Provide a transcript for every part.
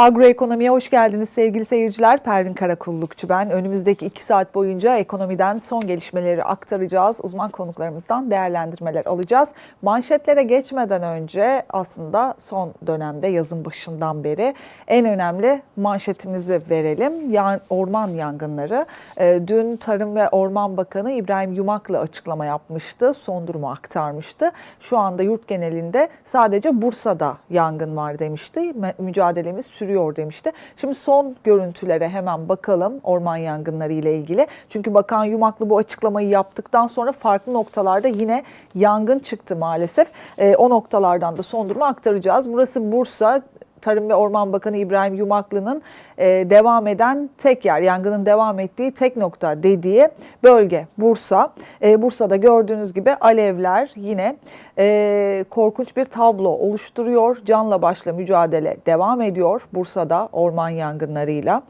Agroekonomiye hoş geldiniz sevgili seyirciler. Pervin Karakullukçu ben. Önümüzdeki iki saat boyunca ekonomiden son gelişmeleri aktaracağız. Uzman konuklarımızdan değerlendirmeler alacağız. Manşetlere geçmeden önce aslında son dönemde yazın başından beri en önemli manşetimizi verelim. Yani orman yangınları. Ee, Dün Tarım ve Orman Bakanı İbrahim Yumaklı açıklama yapmıştı. Son durumu aktarmıştı. Şu anda yurt genelinde sadece Bursa'da yangın var demişti. Mücadelemiz sürüyor demişti. Şimdi son görüntülere hemen bakalım orman yangınları ile ilgili. Çünkü Bakan Yumaklı bu açıklamayı yaptıktan sonra farklı noktalarda yine yangın çıktı maalesef. Ee, o noktalardan da son durumu aktaracağız. Burası Bursa. Tarım ve Orman Bakanı İbrahim Yumaklı'nın e, devam eden tek yer, yangının devam ettiği tek nokta dediği bölge Bursa. E, Bursa'da gördüğünüz gibi alevler yine e, korkunç bir tablo oluşturuyor. Canla başla mücadele devam ediyor Bursa'da orman yangınlarıyla.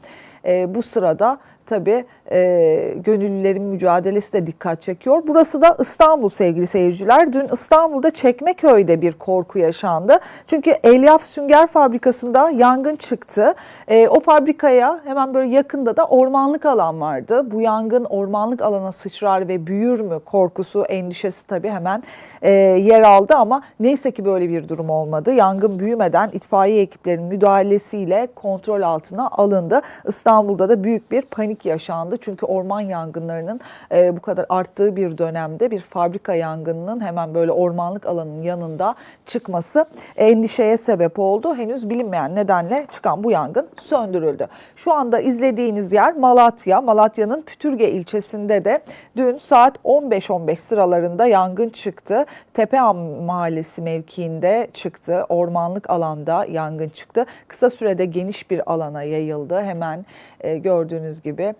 E, bu sırada tabii e, gönüllülerin mücadelesi de dikkat çekiyor. Burası da İstanbul sevgili seyirciler. Dün İstanbul'da Çekmeköy'de bir korku yaşandı. Çünkü Elyaf Sünger Fabrikası'nda yangın çıktı. E, o fabrikaya hemen böyle yakında da ormanlık alan vardı. Bu yangın ormanlık alana sıçrar ve büyür mü korkusu, endişesi tabii hemen e, yer aldı ama neyse ki böyle bir durum olmadı. Yangın büyümeden itfaiye ekiplerinin müdahalesiyle kontrol altına alındı. İstanbul'da da büyük bir panik yaşandı. Çünkü orman yangınlarının e, bu kadar arttığı bir dönemde bir fabrika yangınının hemen böyle ormanlık alanın yanında çıkması endişeye sebep oldu. Henüz bilinmeyen nedenle çıkan bu yangın söndürüldü. Şu anda izlediğiniz yer Malatya. Malatya'nın Pütürge ilçesinde de dün saat 15-15 sıralarında yangın çıktı. Tepeam Mahallesi mevkiinde çıktı. Ormanlık alanda yangın çıktı. Kısa sürede geniş bir alana yayıldı. Hemen e, gördüğünüz gibi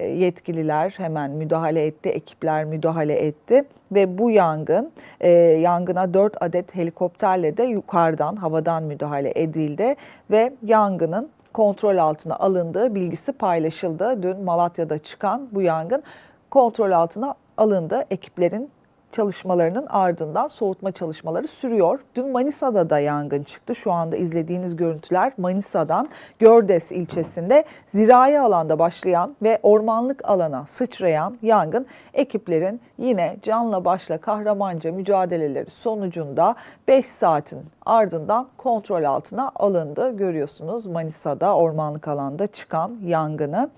yetkililer hemen müdahale etti, ekipler müdahale etti ve bu yangın e, yangına 4 adet helikopterle de yukarıdan havadan müdahale edildi ve yangının kontrol altına alındığı bilgisi paylaşıldı. Dün Malatya'da çıkan bu yangın kontrol altına alındı. Ekiplerin çalışmalarının ardından soğutma çalışmaları sürüyor. Dün Manisa'da da yangın çıktı. Şu anda izlediğiniz görüntüler Manisa'dan Gördes ilçesinde zirai alanda başlayan ve ormanlık alana sıçrayan yangın ekiplerin yine canla başla kahramanca mücadeleleri sonucunda 5 saatin ardından kontrol altına alındı. Görüyorsunuz Manisa'da ormanlık alanda çıkan yangını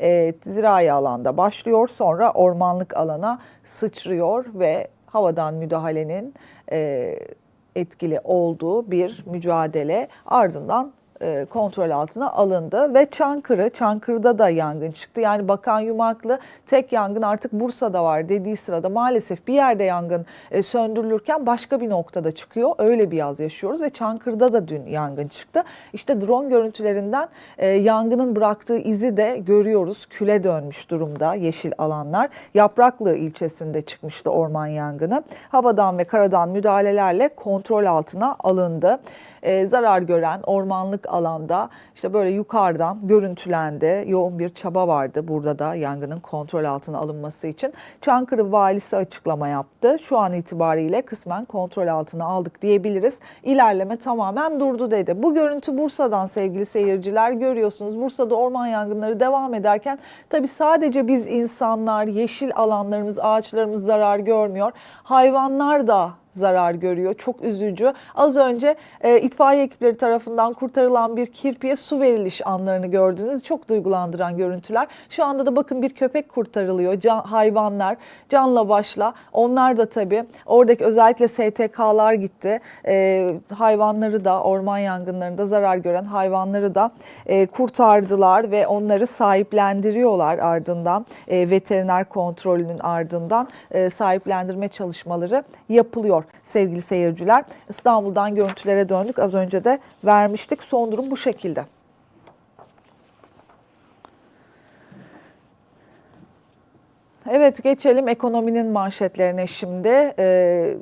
e, zirai alanda başlıyor sonra ormanlık alana sıçrıyor ve havadan müdahalenin e, etkili olduğu bir mücadele. Ardından e, kontrol altına alındı ve Çankırı, Çankırı'da da yangın çıktı. Yani Bakan Yumaklı tek yangın artık Bursa'da var dediği sırada maalesef bir yerde yangın e, söndürülürken başka bir noktada çıkıyor. Öyle bir yaz yaşıyoruz ve Çankırı'da da dün yangın çıktı. İşte drone görüntülerinden e, yangının bıraktığı izi de görüyoruz. Küle dönmüş durumda yeşil alanlar. Yapraklı ilçesinde çıkmıştı orman yangını. Havadan ve karadan müdahalelerle kontrol altına alındı e, zarar gören ormanlık alanda işte böyle yukarıdan görüntülendi. Yoğun bir çaba vardı burada da yangının kontrol altına alınması için. Çankırı valisi açıklama yaptı. Şu an itibariyle kısmen kontrol altına aldık diyebiliriz. İlerleme tamamen durdu dedi. Bu görüntü Bursa'dan sevgili seyirciler görüyorsunuz. Bursa'da orman yangınları devam ederken tabii sadece biz insanlar, yeşil alanlarımız, ağaçlarımız zarar görmüyor. Hayvanlar da zarar görüyor. Çok üzücü. Az önce e, itfaiye ekipleri tarafından kurtarılan bir kirpiye su veriliş anlarını gördünüz. Çok duygulandıran görüntüler. Şu anda da bakın bir köpek kurtarılıyor. Can, hayvanlar canla başla. Onlar da tabii oradaki özellikle STK'lar gitti. E, hayvanları da orman yangınlarında zarar gören hayvanları da e, kurtardılar ve onları sahiplendiriyorlar ardından. E, veteriner kontrolünün ardından e, sahiplendirme çalışmaları yapılıyor sevgili seyirciler. İstanbul'dan görüntülere döndük. Az önce de vermiştik. Son durum bu şekilde. Evet geçelim ekonominin manşetlerine şimdi. Ee,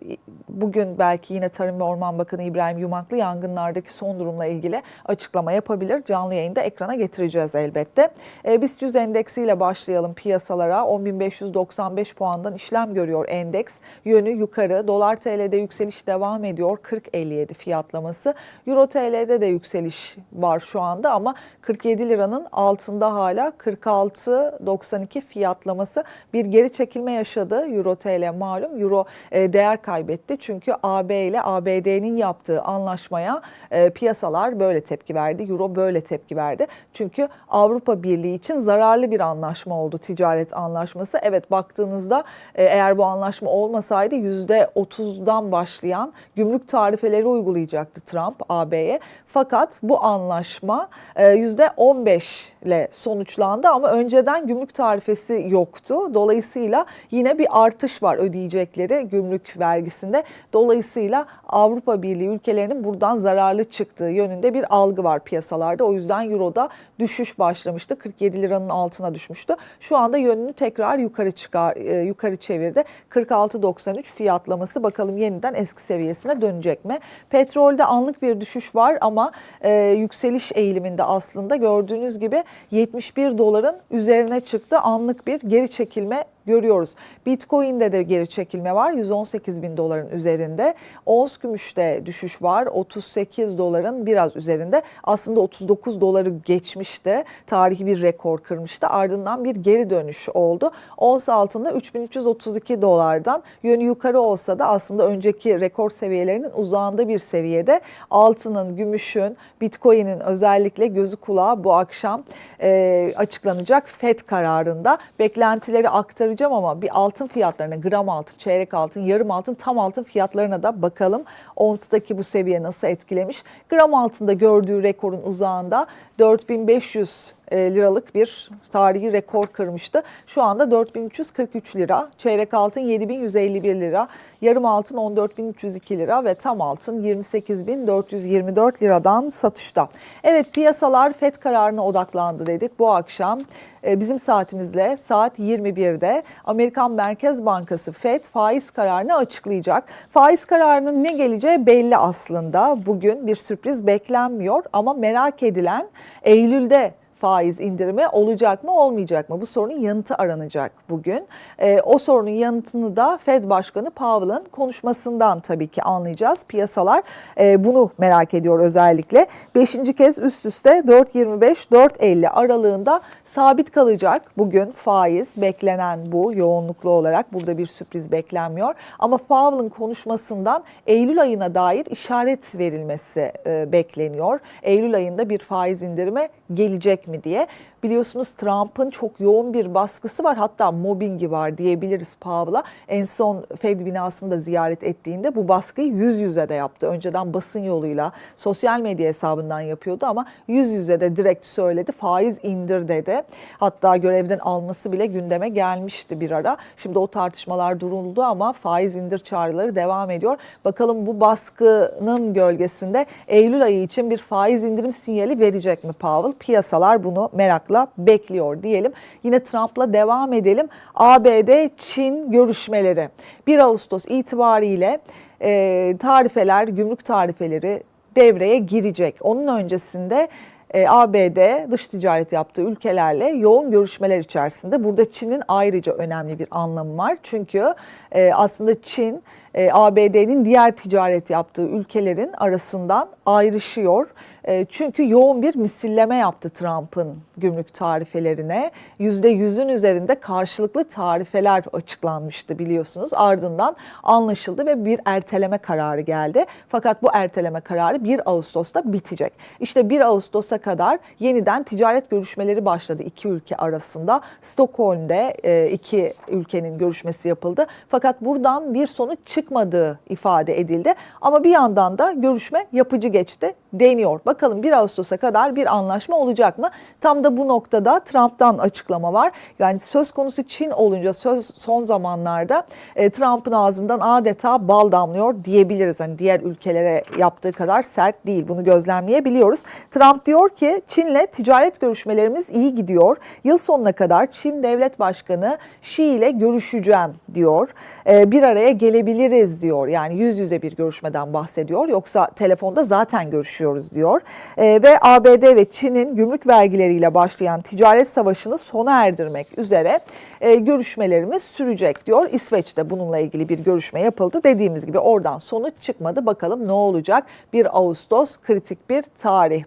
bugün belki yine Tarım ve Orman Bakanı İbrahim Yumaklı yangınlardaki son durumla ilgili açıklama yapabilir. Canlı yayında ekrana getireceğiz elbette. Ee, BIST 100 endeksiyle başlayalım piyasalara. 10.595 puandan işlem görüyor endeks. Yönü yukarı. Dolar TL'de yükseliş devam ediyor. 40.57 fiyatlaması. Euro TL'de de yükseliş var şu anda ama 47 liranın altında hala 46.92 fiyatlaması bir geri çekilme yaşadı. Euro TL malum. Euro e, değer kaybetti. Çünkü AB ile ABD'nin yaptığı anlaşmaya e, piyasalar böyle tepki verdi. Euro böyle tepki verdi. Çünkü Avrupa Birliği için zararlı bir anlaşma oldu ticaret anlaşması. Evet baktığınızda e, eğer bu anlaşma olmasaydı %30'dan başlayan gümrük tarifeleri uygulayacaktı Trump AB'ye. Fakat bu anlaşma e, %15 ile sonuçlandı ama önceden gümrük tarifesi yoktu. Dolayısıyla yine bir artış var ödeyecekleri gümrük vergisinde. Dolayısıyla Avrupa Birliği ülkelerinin buradan zararlı çıktığı yönünde bir algı var piyasalarda. O yüzden Euro'da düşüş başlamıştı. 47 liranın altına düşmüştü. Şu anda yönünü tekrar yukarı çıkar e, yukarı çevirdi. 46.93 fiyatlaması bakalım yeniden eski seviyesine dönecek mi? Petrolde anlık bir düşüş var ama e, yükseliş eğiliminde aslında gördüğünüz gibi 71 doların üzerine çıktı. Anlık bir geri çekilme görüyoruz. Bitcoin'de de geri çekilme var 118 bin doların üzerinde. Ons gümüşte düşüş var 38 doların biraz üzerinde. Aslında 39 doları geçmişti. Tarihi bir rekor kırmıştı. Ardından bir geri dönüş oldu. Ons altında 3332 dolardan yönü yukarı olsa da aslında önceki rekor seviyelerinin uzağında bir seviyede. Altının, gümüşün, Bitcoin'in özellikle gözü kulağı bu akşam e, açıklanacak FED kararında beklentileri aktaracak söyleyeceğim ama bir altın fiyatlarına gram altın, çeyrek altın, yarım altın, tam altın fiyatlarına da bakalım. Ons'taki bu seviye nasıl etkilemiş? Gram altında gördüğü rekorun uzağında 4500 e, liralık bir tarihi rekor kırmıştı. Şu anda 4343 lira, çeyrek altın 7151 lira, yarım altın 14302 lira ve tam altın 28424 liradan satışta. Evet piyasalar FED kararına odaklandı dedik bu akşam. e, Bizim saatimizle saat 21'de Amerikan Merkez Bankası FED faiz kararını açıklayacak. Faiz kararının ne geleceği belli aslında. Bugün bir sürpriz beklenmiyor ama merak edilen Eylül'de faiz indirimi olacak mı olmayacak mı? Bu sorunun yanıtı aranacak bugün. E, o sorunun yanıtını da Fed Başkanı Powell'ın konuşmasından tabii ki anlayacağız. Piyasalar e, bunu merak ediyor özellikle. Beşinci kez üst üste 4.25-4.50 aralığında sabit kalacak bugün faiz beklenen bu yoğunluklu olarak burada bir sürpriz beklenmiyor. Ama Powell'ın konuşmasından Eylül ayına dair işaret verilmesi e, bekleniyor. Eylül ayında bir faiz indirimi gelecek mi diye. Biliyorsunuz Trump'ın çok yoğun bir baskısı var hatta mobbingi var diyebiliriz Powell'a. En son Fed binasını da ziyaret ettiğinde bu baskıyı yüz yüze de yaptı. Önceden basın yoluyla sosyal medya hesabından yapıyordu ama yüz yüze de direkt söyledi faiz indir dedi. Hatta görevden alması bile gündeme gelmişti bir ara. Şimdi o tartışmalar duruldu ama faiz indir çağrıları devam ediyor. Bakalım bu baskının gölgesinde Eylül ayı için bir faiz indirim sinyali verecek mi Powell? Piyasalar bunu merakla bekliyor diyelim. Yine Trump'la devam edelim. ABD-Çin görüşmeleri 1 Ağustos itibariyle e, tarifeler, gümrük tarifeleri devreye girecek. Onun öncesinde e, ABD dış ticaret yaptığı ülkelerle yoğun görüşmeler içerisinde. Burada Çin'in ayrıca önemli bir anlamı var. Çünkü e, aslında Çin e, ABD'nin diğer ticaret yaptığı ülkelerin arasından ayrışıyor. E, çünkü yoğun bir misilleme yaptı Trump'ın gümrük tarifelerine. %100'ün üzerinde karşılıklı tarifeler açıklanmıştı biliyorsunuz. Ardından anlaşıldı ve bir erteleme kararı geldi. Fakat bu erteleme kararı 1 Ağustos'ta bitecek. İşte 1 Ağustos'a kadar yeniden ticaret görüşmeleri başladı iki ülke arasında. Stockholm'de e, iki ülkenin görüşmesi yapıldı. Fakat buradan bir sonuç çıkmadı çıkmadığı ifade edildi. Ama bir yandan da görüşme yapıcı geçti deniyor. Bakalım 1 Ağustos'a kadar bir anlaşma olacak mı? Tam da bu noktada Trump'tan açıklama var. Yani söz konusu Çin olunca söz son zamanlarda e, Trump'ın ağzından adeta bal damlıyor diyebiliriz. Hani diğer ülkelere yaptığı kadar sert değil. Bunu gözlemleyebiliyoruz. Trump diyor ki Çin'le ticaret görüşmelerimiz iyi gidiyor. Yıl sonuna kadar Çin Devlet Başkanı Xi ile görüşeceğim diyor. E, bir araya gelebiliriz diyor. Yani yüz yüze bir görüşmeden bahsediyor. Yoksa telefonda zaten görüşüyoruz diyor. E, ve ABD ve Çin'in gümrük vergileriyle başlayan ticaret savaşını sona erdirmek üzere e, görüşmelerimiz sürecek diyor. İsveç'te bununla ilgili bir görüşme yapıldı. Dediğimiz gibi oradan sonuç çıkmadı. Bakalım ne olacak? 1 Ağustos kritik bir tarih.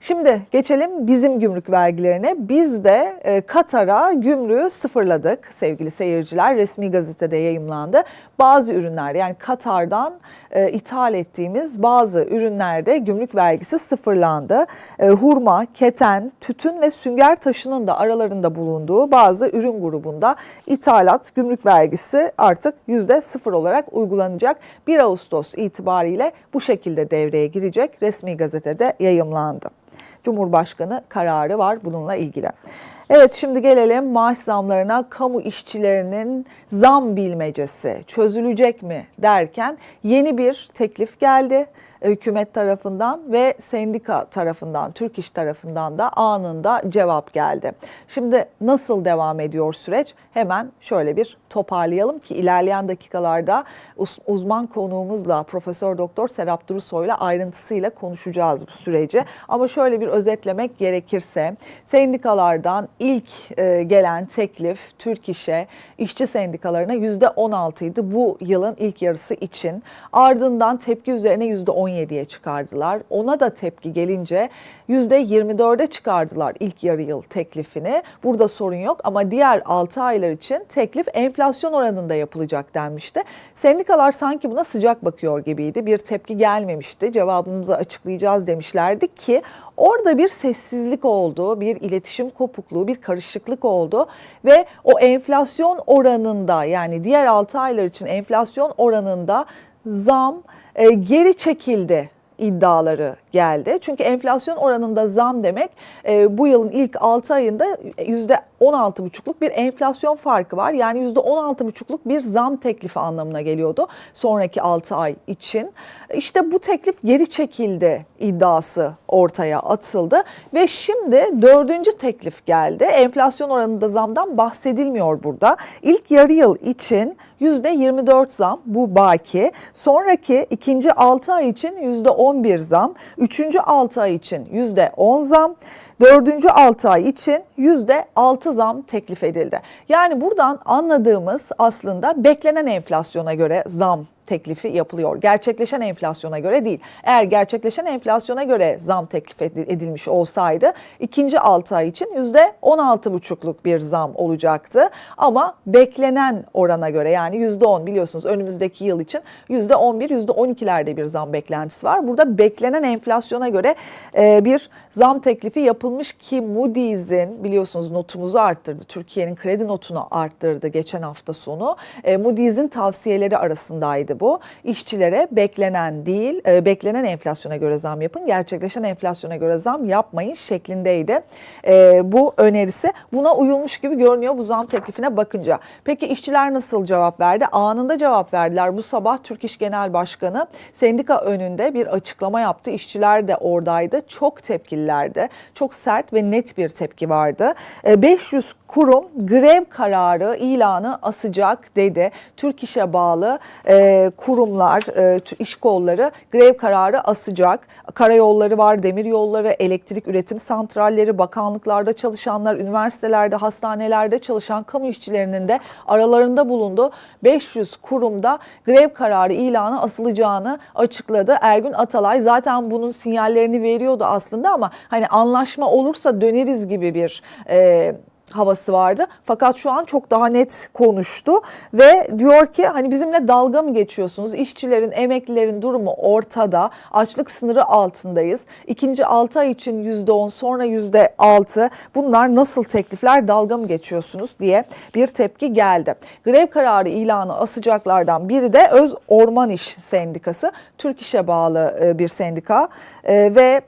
Şimdi geçelim bizim gümrük vergilerine. Biz de e, Katar'a gümrüğü sıfırladık sevgili seyirciler. Resmi gazetede yayımlandı. Bazı ürünlerde yani Katar'dan e, ithal ettiğimiz bazı ürünlerde gümrük vergisi sıfırlandı. E, hurma, keten, tütün ve sünger taşının da aralarında bulunduğu bazı ürün grubunda ithalat gümrük vergisi artık yüzde sıfır olarak uygulanacak. 1 Ağustos itibariyle bu şekilde devreye girecek. Resmi gazetede yayımlandı. Cumhurbaşkanı kararı var bununla ilgili. Evet şimdi gelelim maaş zamlarına kamu işçilerinin zam bilmecesi çözülecek mi derken yeni bir teklif geldi hükümet tarafından ve sendika tarafından, Türk İş tarafından da anında cevap geldi. Şimdi nasıl devam ediyor süreç? Hemen şöyle bir toparlayalım ki ilerleyen dakikalarda uzman konuğumuzla Profesör Doktor Serap Durusoy'la ayrıntısıyla konuşacağız bu süreci. Ama şöyle bir özetlemek gerekirse sendikalardan ilk e, gelen teklif Türk İş'e, işçi sendikalarına %16 idi bu yılın ilk yarısı için. Ardından tepki üzerine %17'ye çıkardılar. Ona da tepki gelince %24'e çıkardılar ilk yarı yıl teklifini. Burada sorun yok ama diğer 6 aylar için teklif enflasyon oranında yapılacak denmişti. Sendikalar sanki buna sıcak bakıyor gibiydi. Bir tepki gelmemişti. Cevabımızı açıklayacağız demişlerdi ki Orada bir sessizlik oldu, bir iletişim kopukluğu, bir karışıklık oldu ve o enflasyon oranında yani diğer 6 aylar için enflasyon oranında zam e, geri çekildi iddiaları geldi. Çünkü enflasyon oranında zam demek e, bu yılın ilk 6 ayında %16,5'luk bir enflasyon farkı var. Yani %16,5'luk bir zam teklifi anlamına geliyordu sonraki 6 ay için. İşte bu teklif geri çekildi iddiası ortaya atıldı ve şimdi dördüncü teklif geldi. Enflasyon oranında zamdan bahsedilmiyor burada. İlk yarı yıl için %24 zam bu baki. Sonraki ikinci 6 ay için %11 zam. Üçüncü 6 ay için %10 zam. Dördüncü 6 ay için %6 zam teklif edildi. Yani buradan anladığımız aslında beklenen enflasyona göre zam teklifi yapılıyor. Gerçekleşen enflasyona göre değil. Eğer gerçekleşen enflasyona göre zam teklif edilmiş olsaydı ikinci 6 ay için %16,5'luk bir zam olacaktı. Ama beklenen orana göre yani %10 biliyorsunuz önümüzdeki yıl için %11, %12'lerde bir zam beklentisi var. Burada beklenen enflasyona göre bir zam teklifi yapılmış ki Moody's'in biliyorsunuz notumuzu arttırdı. Türkiye'nin kredi notunu arttırdı geçen hafta sonu. E, Moody's'in tavsiyeleri arasındaydı bu. İşçilere beklenen değil, e, beklenen enflasyona göre zam yapın, gerçekleşen enflasyona göre zam yapmayın şeklindeydi. E, bu önerisi buna uyulmuş gibi görünüyor bu zam teklifine bakınca. Peki işçiler nasıl cevap verdi? Anında cevap verdiler. Bu sabah Türk İş Genel Başkanı sendika önünde bir açıklama yaptı. İşçiler de oradaydı. Çok tepkililerdi. Çok sert ve net bir tepki vardı. E, 500 kurum grev kararı ilanı asacak dedi. Türk İş'e bağlı e, kurumlar, e, iş kolları grev kararı asacak. Karayolları var, demir yolları, elektrik üretim santralleri, bakanlıklarda çalışanlar, üniversitelerde, hastanelerde çalışan kamu işçilerinin de aralarında bulunduğu 500 kurumda grev kararı ilanı asılacağını açıkladı. Ergün Atalay zaten bunun sinyallerini veriyordu aslında ama hani anlaşma olursa döneriz gibi bir e, havası vardı. Fakat şu an çok daha net konuştu ve diyor ki hani bizimle dalga mı geçiyorsunuz? İşçilerin, emeklilerin durumu ortada. Açlık sınırı altındayız. İkinci 6 ay için %10 sonra %6 bunlar nasıl teklifler dalga mı geçiyorsunuz diye bir tepki geldi. Grev kararı ilanı asacaklardan biri de Öz Orman İş Sendikası. Türk İş'e bağlı e, bir sendika E, ve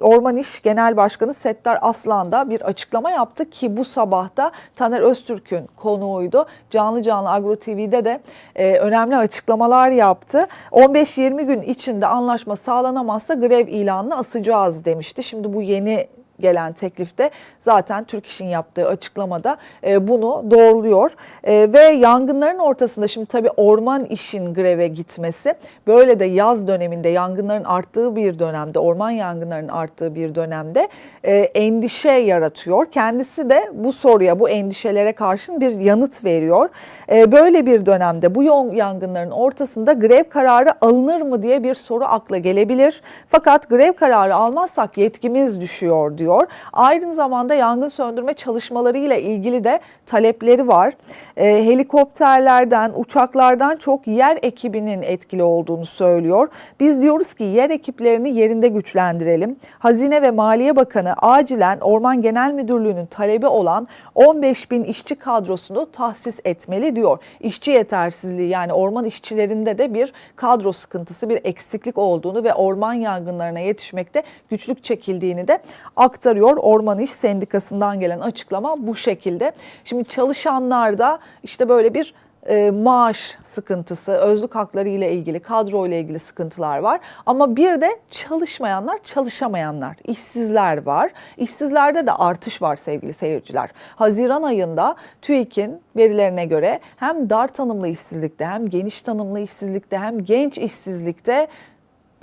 Orman İş Genel Başkanı Settar Aslan da bir açıklama yaptı ki bu sabah da Taner Öztürk'ün konuğuydu. Canlı canlı Agro TV'de de e, önemli açıklamalar yaptı. 15-20 gün içinde anlaşma sağlanamazsa grev ilanını asacağız demişti. Şimdi bu yeni gelen teklifte zaten Türk İş'in yaptığı açıklamada e, bunu doğruluyor. E, ve yangınların ortasında şimdi tabii orman işin greve gitmesi böyle de yaz döneminde yangınların arttığı bir dönemde orman yangınlarının arttığı bir dönemde e, endişe yaratıyor. Kendisi de bu soruya bu endişelere karşın bir yanıt veriyor. E, böyle bir dönemde bu yangınların ortasında grev kararı alınır mı diye bir soru akla gelebilir. Fakat grev kararı almazsak yetkimiz düşüyor diyor. Aynı zamanda yangın söndürme çalışmaları ile ilgili de talepleri var. E, helikopterlerden, uçaklardan çok yer ekibinin etkili olduğunu söylüyor. Biz diyoruz ki yer ekiplerini yerinde güçlendirelim. Hazine ve Maliye Bakanı acilen Orman Genel Müdürlüğü'nün talebi olan 15 bin işçi kadrosunu tahsis etmeli diyor. İşçi yetersizliği yani orman işçilerinde de bir kadro sıkıntısı, bir eksiklik olduğunu ve orman yangınlarına yetişmekte güçlük çekildiğini de aktarıyor. Orman İş Sendikası'ndan gelen açıklama bu şekilde. Şimdi çalışanlar da işte böyle bir e, maaş sıkıntısı, özlük hakları ile ilgili, kadro ile ilgili sıkıntılar var. Ama bir de çalışmayanlar, çalışamayanlar, işsizler var. İşsizlerde de artış var sevgili seyirciler. Haziran ayında TÜİK'in verilerine göre hem dar tanımlı işsizlikte hem geniş tanımlı işsizlikte hem genç işsizlikte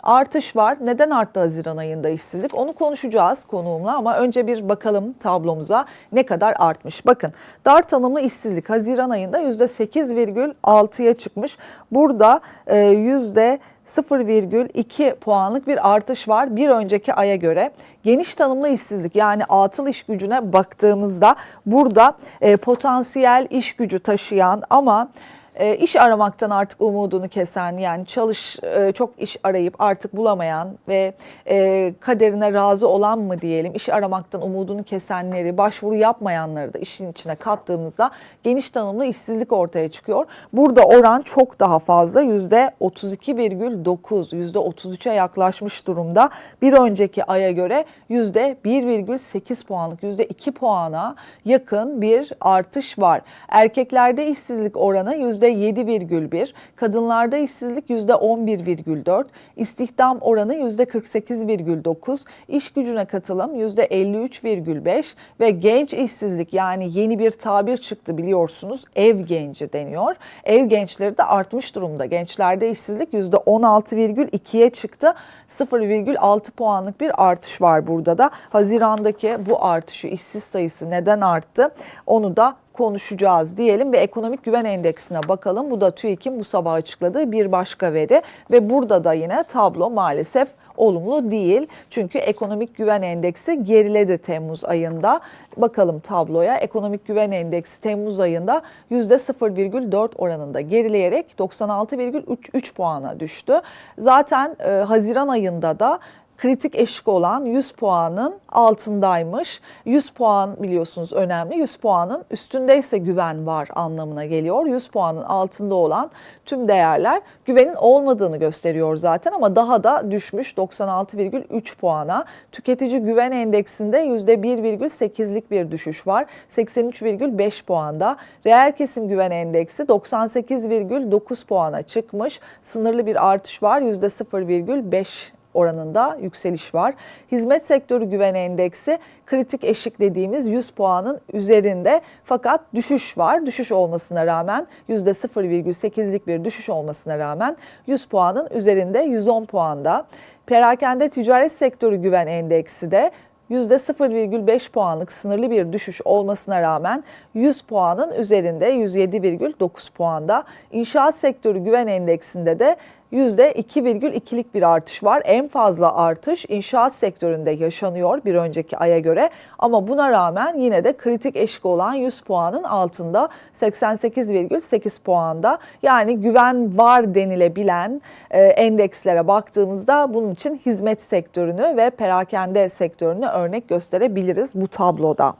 artış var. Neden arttı Haziran ayında işsizlik? Onu konuşacağız konuğumla ama önce bir bakalım tablomuza ne kadar artmış. Bakın dar tanımlı işsizlik Haziran ayında %8,6'ya çıkmış. Burada e, yüzde 0,2 puanlık bir artış var bir önceki aya göre. Geniş tanımlı işsizlik yani atıl iş gücüne baktığımızda burada e, potansiyel iş gücü taşıyan ama e, iş aramaktan artık umudunu kesen yani çalış e, çok iş arayıp artık bulamayan ve e, kaderine razı olan mı diyelim iş aramaktan umudunu kesenleri başvuru yapmayanları da işin içine kattığımızda geniş tanımlı işsizlik ortaya çıkıyor. Burada oran çok daha fazla yüzde 32,9 yüzde 33'e yaklaşmış durumda. Bir önceki aya göre yüzde 1,8 puanlık yüzde 2 puana yakın bir artış var. Erkeklerde işsizlik oranı yüzde %7,1, kadınlarda işsizlik %11,4, istihdam oranı %48,9, iş gücüne katılım %53,5 ve genç işsizlik yani yeni bir tabir çıktı biliyorsunuz ev genci deniyor. Ev gençleri de artmış durumda. Gençlerde işsizlik %16,2'ye çıktı. 0,6 puanlık bir artış var burada da. Hazirandaki bu artışı işsiz sayısı neden arttı? Onu da konuşacağız diyelim ve ekonomik güven endeksine bakalım. Bu da TÜİK'in bu sabah açıkladığı bir başka veri ve burada da yine tablo maalesef olumlu değil. Çünkü ekonomik güven endeksi geriledi Temmuz ayında. Bakalım tabloya ekonomik güven endeksi Temmuz ayında %0,4 oranında gerileyerek 96,3 puana düştü. Zaten e, Haziran ayında da kritik eşik olan 100 puanın altındaymış. 100 puan biliyorsunuz önemli. 100 puanın üstündeyse güven var anlamına geliyor. 100 puanın altında olan tüm değerler güvenin olmadığını gösteriyor zaten ama daha da düşmüş 96,3 puana. Tüketici güven endeksinde %1,8'lik bir düşüş var. 83,5 puanda. Reel kesim güven endeksi 98,9 puana çıkmış. Sınırlı bir artış var. %0,5 oranında yükseliş var. Hizmet sektörü güven endeksi kritik eşik dediğimiz 100 puanın üzerinde fakat düşüş var. Düşüş olmasına rağmen %0,8'lik bir düşüş olmasına rağmen 100 puanın üzerinde 110 puanda. Perakende ticaret sektörü güven endeksi de %0,5 puanlık sınırlı bir düşüş olmasına rağmen 100 puanın üzerinde 107,9 puanda. İnşaat sektörü güven endeksinde de %2,2'lik bir artış var. En fazla artış inşaat sektöründe yaşanıyor bir önceki aya göre. Ama buna rağmen yine de kritik eşik olan 100 puanın altında 88,8 puanda. Yani güven var denilebilen e, endekslere baktığımızda bunun için hizmet sektörünü ve perakende sektörünü örnek gösterebiliriz bu tabloda.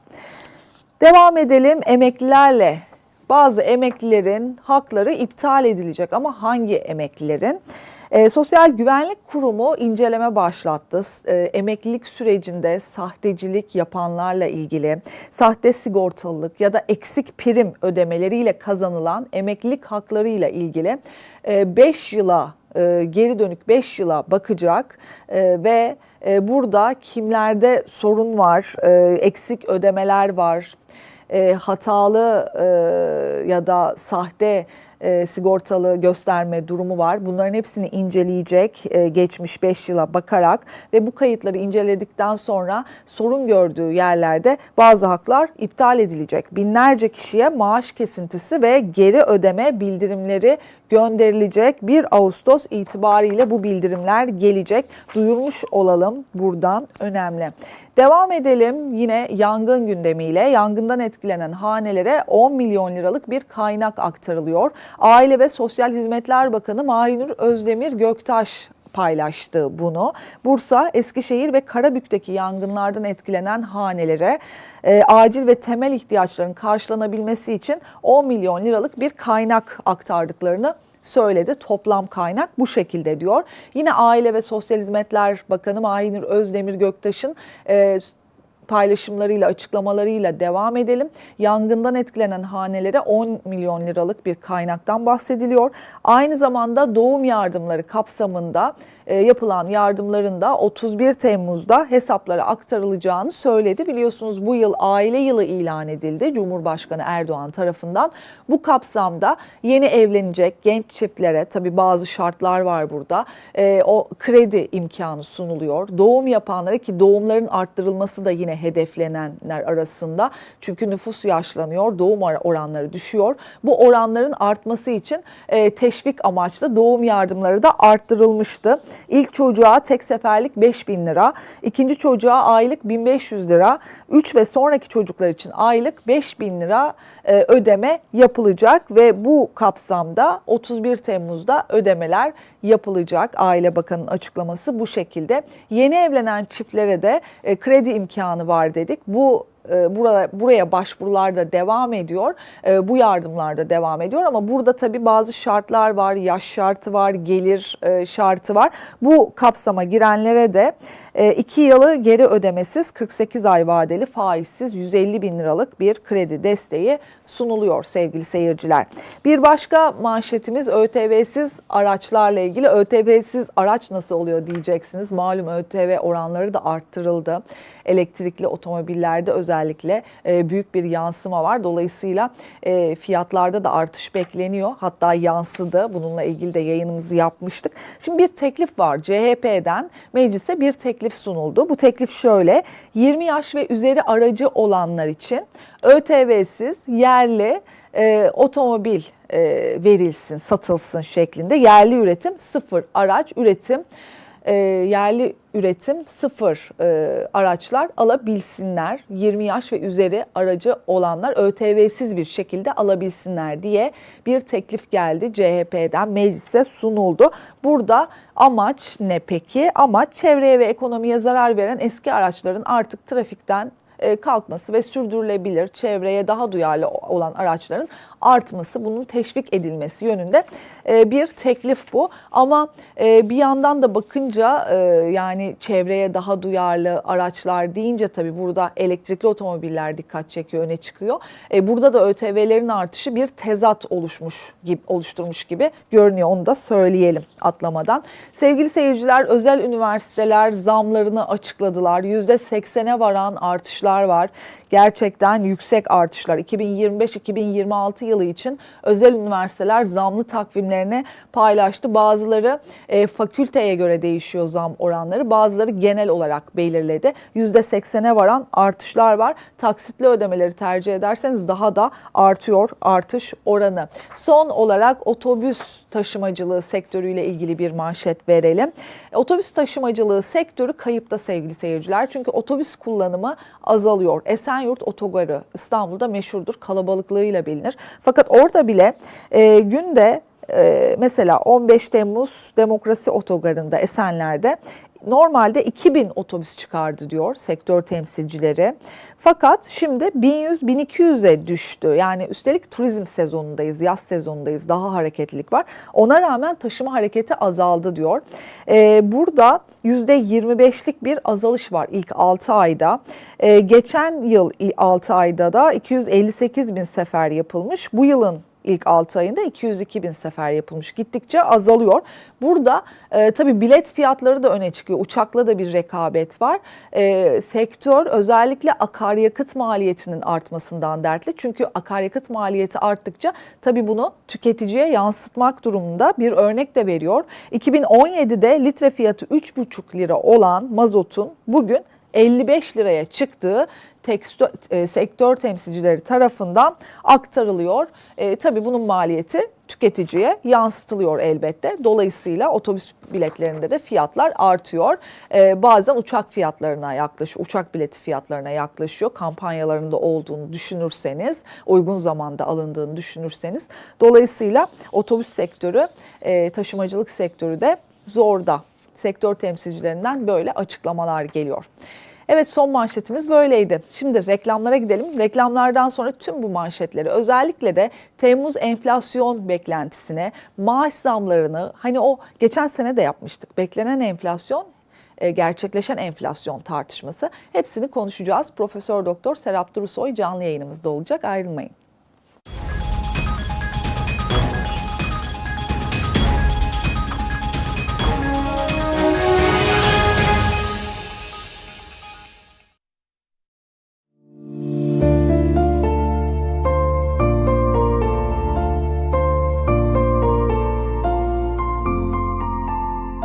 Devam edelim emeklilerle. Bazı emeklilerin hakları iptal edilecek ama hangi emeklilerin? E, Sosyal Güvenlik Kurumu inceleme başlattı. E, emeklilik sürecinde sahtecilik yapanlarla ilgili, sahte sigortalılık ya da eksik prim ödemeleriyle kazanılan emeklilik haklarıyla ilgili 5 yıla e, geri dönük 5 yıla bakacak e, ve e, burada kimlerde sorun var, e, eksik ödemeler var, e, hatalı e, ya da sahte e, sigortalı gösterme durumu var. Bunların hepsini inceleyecek e, geçmiş 5 yıla bakarak ve bu kayıtları inceledikten sonra sorun gördüğü yerlerde bazı haklar iptal edilecek. Binlerce kişiye maaş kesintisi ve geri ödeme bildirimleri gönderilecek. 1 Ağustos itibariyle bu bildirimler gelecek. Duyurmuş olalım buradan önemli. Devam edelim yine yangın gündemiyle. Yangından etkilenen hanelere 10 milyon liralık bir kaynak aktarılıyor. Aile ve Sosyal Hizmetler Bakanı Mahinur Özdemir Göktaş paylaştı bunu. Bursa, Eskişehir ve Karabük'teki yangınlardan etkilenen hanelere e, acil ve temel ihtiyaçların karşılanabilmesi için 10 milyon liralık bir kaynak aktardıklarını söyledi. Toplam kaynak bu şekilde diyor. Yine Aile ve Sosyal Hizmetler Bakanı Mahinur Özdemir Göktaş'ın e, paylaşımlarıyla, açıklamalarıyla devam edelim. Yangından etkilenen hanelere 10 milyon liralık bir kaynaktan bahsediliyor. Aynı zamanda doğum yardımları kapsamında yapılan yardımların da 31 Temmuz'da hesaplara aktarılacağını söyledi. Biliyorsunuz bu yıl aile yılı ilan edildi Cumhurbaşkanı Erdoğan tarafından. Bu kapsamda yeni evlenecek genç çiftlere tabi bazı şartlar var burada. E, o kredi imkanı sunuluyor. Doğum yapanlara ki doğumların arttırılması da yine hedeflenenler arasında. Çünkü nüfus yaşlanıyor, doğum oranları düşüyor. Bu oranların artması için e, teşvik amaçlı doğum yardımları da arttırılmıştı. İlk çocuğa tek seferlik 5 bin lira, ikinci çocuğa aylık 1500 lira, 3 ve sonraki çocuklar için aylık 5 bin lira e, ödeme yapılacak ve bu kapsamda 31 Temmuz'da ödemeler yapılacak. Aile Bakanı'nın açıklaması bu şekilde. Yeni evlenen çiftlere de e, kredi imkanı var dedik. Bu e, burada buraya başvurular da devam ediyor. E, bu yardımlar da devam ediyor ama burada tabii bazı şartlar var. Yaş şartı var, gelir e, şartı var. Bu kapsama girenlere de 2 yılı geri ödemesiz 48 ay vadeli faizsiz 150 bin liralık bir kredi desteği sunuluyor sevgili seyirciler. Bir başka manşetimiz ÖTV'siz araçlarla ilgili. ÖTV'siz araç nasıl oluyor diyeceksiniz. Malum ÖTV oranları da arttırıldı. Elektrikli otomobillerde özellikle e, büyük bir yansıma var. Dolayısıyla e, fiyatlarda da artış bekleniyor. Hatta yansıdı. Bununla ilgili de yayınımızı yapmıştık. Şimdi bir teklif var. CHP'den meclise bir teklif sunuldu. Bu teklif şöyle. 20 yaş ve üzeri aracı olanlar için ÖTV'siz yerli e, otomobil e, verilsin, satılsın şeklinde. Yerli üretim sıfır araç üretim e, yerli üretim sıfır e, araçlar alabilsinler. 20 yaş ve üzeri aracı olanlar ÖTV'siz bir şekilde alabilsinler diye bir teklif geldi CHP'den meclise sunuldu. Burada amaç ne peki? Amaç çevreye ve ekonomiye zarar veren eski araçların artık trafikten e, kalkması ve sürdürülebilir, çevreye daha duyarlı olan araçların artması, bunun teşvik edilmesi yönünde e, bir teklif bu. Ama e, bir yandan da bakınca yani çevreye daha duyarlı araçlar deyince tabii burada elektrikli otomobiller dikkat çekiyor, öne çıkıyor. Burada da ÖTV'lerin artışı bir tezat oluşmuş gibi oluşturmuş gibi görünüyor. Onu da söyleyelim atlamadan. Sevgili seyirciler, özel üniversiteler zamlarını açıkladılar. %80'e varan artışlar var. Gerçekten yüksek artışlar. 2025-2026 yılı için özel üniversiteler zamlı takvimlerini paylaştı. Bazıları e, fakülteye göre değişiyor zam oranları. Bazıları genel olarak belirledi. %80'e varan artışlar var. Taksitli ödemeleri tercih ederseniz daha da artıyor artış oranı. Son olarak otobüs taşımacılığı sektörüyle ilgili bir manşet verelim. Otobüs taşımacılığı sektörü kayıpta sevgili seyirciler. Çünkü otobüs kullanımı azalıyor. Esenyurt Otogarı İstanbul'da meşhurdur. Kalabalıklığıyla bilinir. Fakat orada bile e, günde e, mesela 15 Temmuz Demokrasi Otogarı'nda Esenler'de normalde 2000 otobüs çıkardı diyor sektör temsilcileri. Fakat şimdi 1100-1200'e düştü. Yani üstelik turizm sezonundayız, yaz sezonundayız. Daha hareketlilik var. Ona rağmen taşıma hareketi azaldı diyor. Ee, burada %25'lik bir azalış var ilk 6 ayda. Ee, geçen yıl 6 ayda da 258 bin sefer yapılmış. Bu yılın ilk 6 ayında 202 bin sefer yapılmış. Gittikçe azalıyor. Burada e, tabii bilet fiyatları da öne çıkıyor. Uçakla da bir rekabet var. E, sektör özellikle akaryakıt maliyetinin artmasından dertli. Çünkü akaryakıt maliyeti arttıkça tabii bunu tüketiciye yansıtmak durumunda bir örnek de veriyor. 2017'de litre fiyatı 3,5 lira olan mazotun bugün 55 liraya çıktığı tekstör, e, sektör temsilcileri tarafından aktarılıyor. E, tabii bunun maliyeti tüketiciye yansıtılıyor elbette. Dolayısıyla otobüs biletlerinde de fiyatlar artıyor. E, bazen uçak fiyatlarına yaklaşıyor, uçak bileti fiyatlarına yaklaşıyor. Kampanyalarında olduğunu düşünürseniz, uygun zamanda alındığını düşünürseniz. Dolayısıyla otobüs sektörü, e, taşımacılık sektörü de zorda. Sektör temsilcilerinden böyle açıklamalar geliyor. Evet son manşetimiz böyleydi. Şimdi reklamlara gidelim. Reklamlardan sonra tüm bu manşetleri özellikle de Temmuz enflasyon beklentisine, maaş zamlarını hani o geçen sene de yapmıştık. Beklenen enflasyon e, gerçekleşen enflasyon tartışması hepsini konuşacağız. Profesör Doktor Serap Durusoy canlı yayınımızda olacak. Ayrılmayın.